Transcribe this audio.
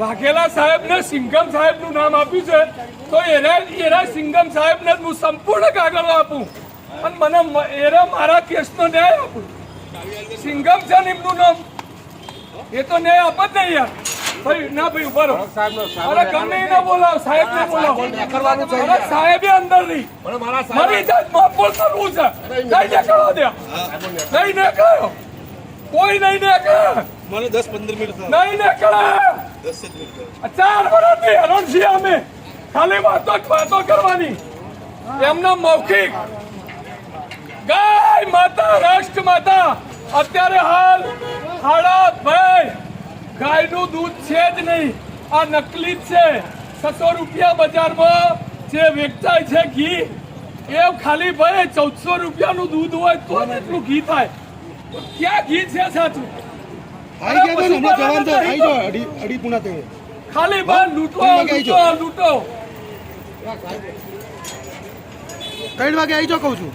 વાઘેલા સાહેબને સિંઘમ સાહેબનું નામ આપ્યું છે તો એરા એરા સિંઘમ સાહેબને હું સંપૂર્ણ કાગળો આપું. અને મને એને એરા મારા કેસનો ન્યાય આપું. સિંઘમ છે એમનું નામ? એ તો ન્યાય આપે જ નહીં યાર. ભાઈ ના ભાઈ ઊભા રહો. અરે ગમે એને બોલાવ સાહેબ ને બોલાવો અરે સાહેબે અંદર નહીં. મારી જાત માપોલ કરવું છે. નહીં નીકળવા દે. નહીં નીકળ્યો કોઈ નહીં નીકળે. મને દસ પંદર મિનિટ નહીં નીકળે. ચાર વર્ષથી હેરાન છીએ અમે ખાલી વાતો વાતો કરવાની. એમના મૌખિક. ગાય માતા રાષ્ટ્ર માતા અત્યારે હાલ હાડા ભાઈ ગાયનું દૂધ છે જ નહીં. આ નકલી જ છે. છસો રૂપિયા બજારમાં જે વેચાય છે ઘી એ ખાલી ભાઈ ચૌદસો રૂપિયાનું દૂધ હોય તો જ એટલું ઘી થાય. તો ક્યાં ઘી છે સાચું? અઢી પૂણા તે. ખાલી બાર લૂંટો લૂંટો લૂંટો ત્રણ વાગે આઈ જાઓ કહું છું.